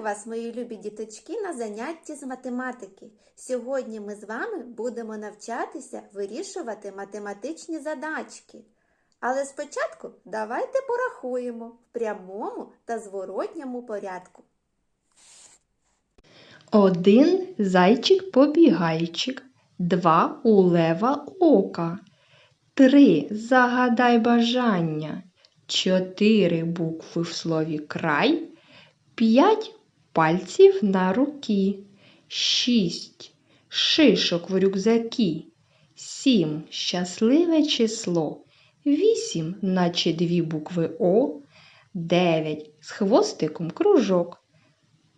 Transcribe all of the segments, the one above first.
Вас, мої любі діточки, на занятті з математики. Сьогодні ми з вами будемо навчатися вирішувати математичні задачки. Але спочатку давайте порахуємо в прямому та зворотньому порядку. Один зайчик-побігайчик, два у лева ока, три загадай бажання, чотири букви в слові край, п'ять пальців на руки, шість шишок в рюкзакі, сім щасливе число, вісім, наче дві букви О, дев'ять з хвостиком кружок.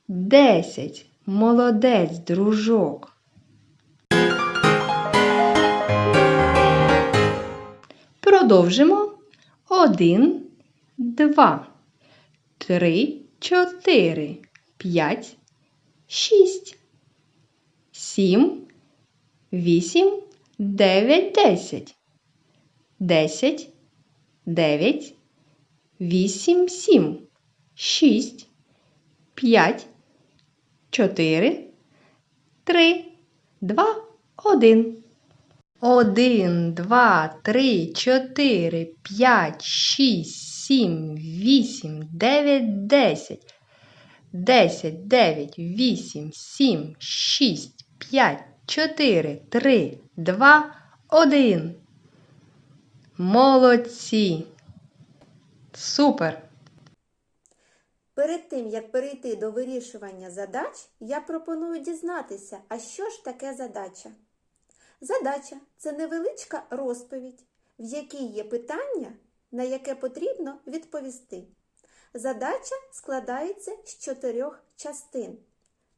Десять. Молодець, дружок. Продовжимо. Один, два, три, чотири, п'ять, шість, сім, вісім, дев'ять, десять. Десять, дев'ять, вісім, сім, шість, п'ять, чотири, три, два, один. Один, два, три, чотири, п'ять, шість, сім, вісім, дев'ять, десять. Десять, дев'ять, вісім, сім, шість, п'ять, чотири, три, два, один. Молодці. Супер! Перед тим, як перейти до вирішування задач, я пропоную дізнатися, а що ж таке задача? Задача це невеличка розповідь, в якій є питання, на яке потрібно відповісти. Задача складається з чотирьох частин.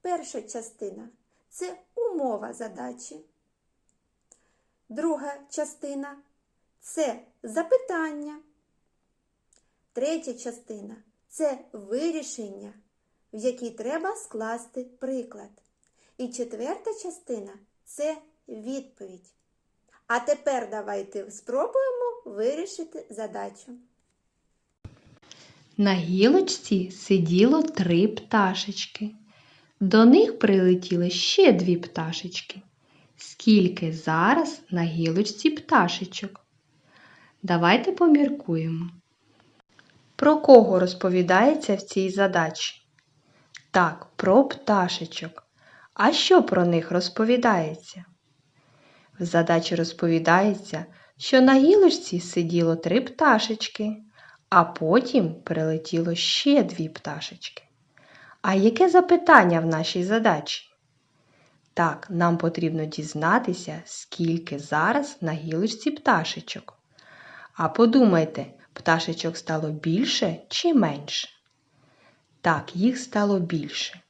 Перша частина це умова задачі. Друга частина це запитання. Третя частина це вирішення, в якій треба скласти приклад. І четверта частина це відповідь. А тепер давайте спробуємо вирішити задачу. На гілочці сиділо три пташечки. До них прилетіли ще дві пташечки. Скільки зараз на гілочці пташечок? Давайте поміркуємо. Про кого розповідається в цій задачі? Так, про пташечок. А що про них розповідається? В задачі розповідається, що на гілочці сиділо три пташечки, а потім прилетіло ще дві пташечки. А яке запитання в нашій задачі? Так, нам потрібно дізнатися, скільки зараз на гілочці пташечок. А подумайте, пташечок стало більше чи менше? Так, їх стало більше.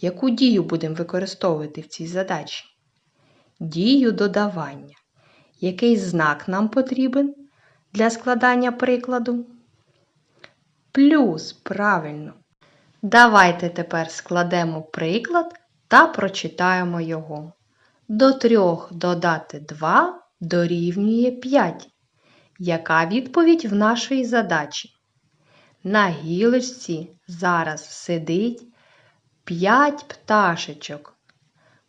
Яку дію будемо використовувати в цій задачі? Дію додавання. Який знак нам потрібен для складання прикладу? Плюс, правильно. Давайте тепер складемо приклад та прочитаємо його. До трьох додати 2 дорівнює 5. Яка відповідь в нашій задачі? На гілочці зараз сидить 5 пташечок.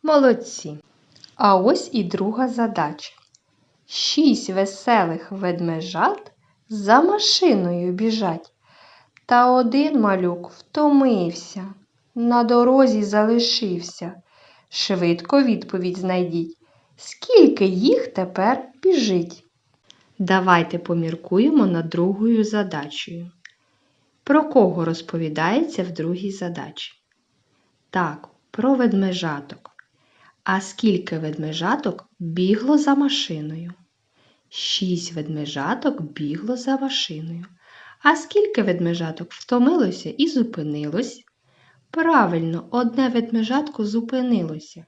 Молодці. А ось і друга задача. Шість веселих ведмежат за машиною біжать. Та один малюк втомився, на дорозі залишився. Швидко відповідь знайдіть, скільки їх тепер біжить. Давайте поміркуємо над другою задачею. Про кого розповідається в другій задачі? Так, про ведмежаток. А скільки ведмежаток бігло за машиною? Шість ведмежаток бігло за машиною. А скільки ведмежаток втомилося і зупинилось? Правильно, одне ведмежатко зупинилося.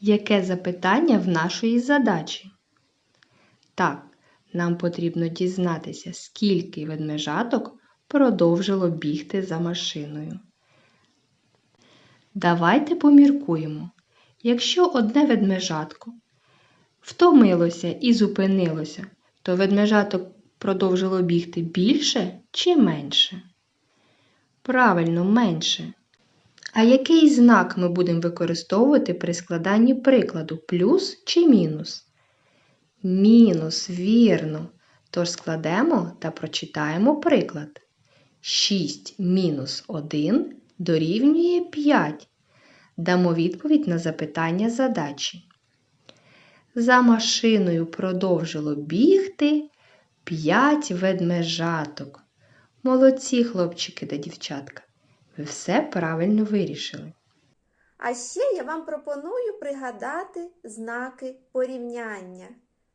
Яке запитання в нашої задачі? Так, нам потрібно дізнатися, скільки ведмежаток продовжило бігти за машиною. Давайте поміркуємо. Якщо одне ведмежатко втомилося і зупинилося, то ведмежаток продовжило бігти більше чи менше? Правильно, менше. А який знак ми будемо використовувати при складанні прикладу плюс чи мінус? Мінус, вірно. Тож складемо та прочитаємо приклад. 6 мінус 1 дорівнює 5. Дамо відповідь на запитання задачі. За машиною продовжило бігти 5 ведмежаток. Молодці, хлопчики та дівчатка. Ви все правильно вирішили. А ще я вам пропоную пригадати знаки порівняння.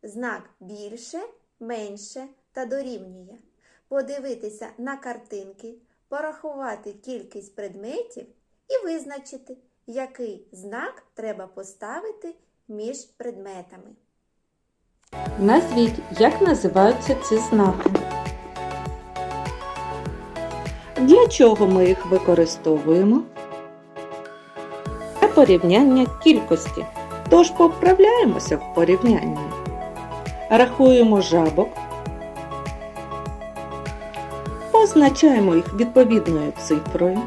Знак більше, менше та дорівнює. Подивитися на картинки, порахувати кількість предметів і визначити, який знак треба поставити між предметами. Назвіть, як називаються ці знаки. Для чого ми їх використовуємо? Для порівняння кількості. Тож поправляємося в порівнянні. Рахуємо жабок. Позначаємо їх відповідною цифрою.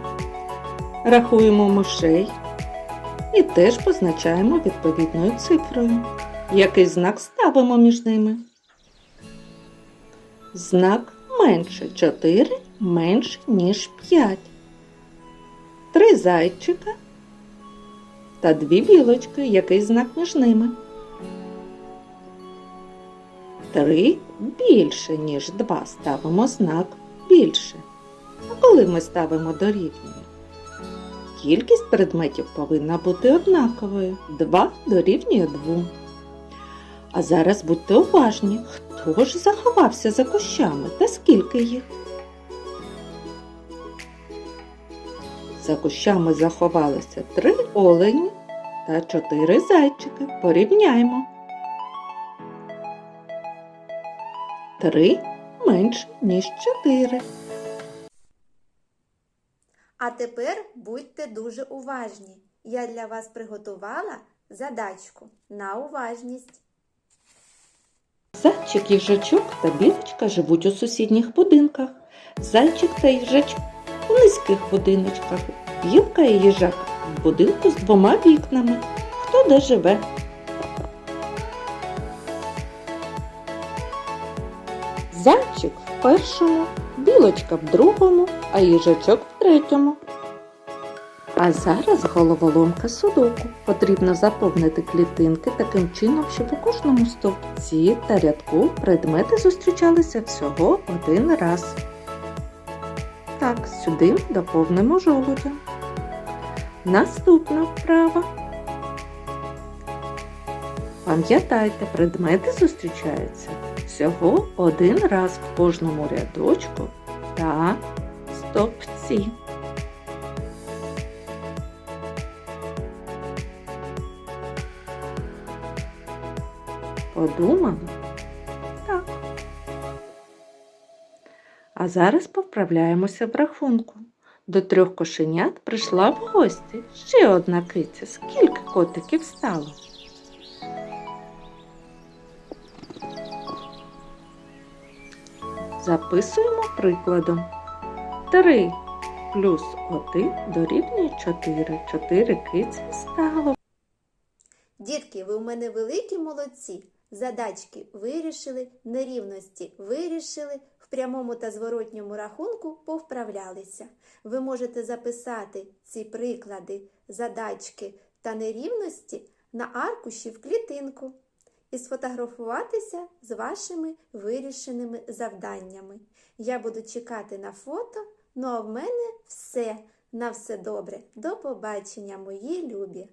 Рахуємо мишей. І теж позначаємо відповідною цифрою. Який знак ставимо між ними? Знак менше 4 менше, ніж 5. Три зайчика та дві білочки. Який знак між ними? Три більше, ніж 2. Ставимо знак більше. А коли ми ставимо дорівнює? Кількість предметів повинна бути однаковою. 2 дорівнює 2. А зараз будьте уважні, хто ж заховався за кущами та скільки їх? За кущами заховалися три олені та чотири зайчики. Порівняємо. Три менше, ніж чотири. А тепер будьте дуже уважні. Я для вас приготувала задачку на уважність. Зайчик, їжачок та білочка живуть у сусідніх будинках. Зайчик та їжачок у низьких будиночках. Білка і їжак в будинку з двома вікнами. Хто де живе? Зайчик в першому, білочка в другому, а їжачок в третьому. А зараз головоломка судоку. Потрібно заповнити клітинки таким чином, щоб у кожному стовпці та рядку предмети зустрічалися всього один раз. Так, сюди доповнимо жолудя. Наступна вправа. Пам'ятайте, предмети зустрічаються всього один раз в кожному рядочку та стовпці. Подумали? Так. А зараз поправляємося в рахунку. До трьох кошенят прийшла в гості ще одна киця. Скільки котиків стало? Записуємо прикладом. 3 плюс 1 дорівнює 4. 4 киці стало. Дітки, ви у мене великі молодці. Задачки вирішили, нерівності вирішили, в прямому та зворотньому рахунку повправлялися. Ви можете записати ці приклади, задачки та нерівності на аркуші в клітинку і сфотографуватися з вашими вирішеними завданнями. Я буду чекати на фото. Ну а в мене все. На все добре. До побачення, мої любі!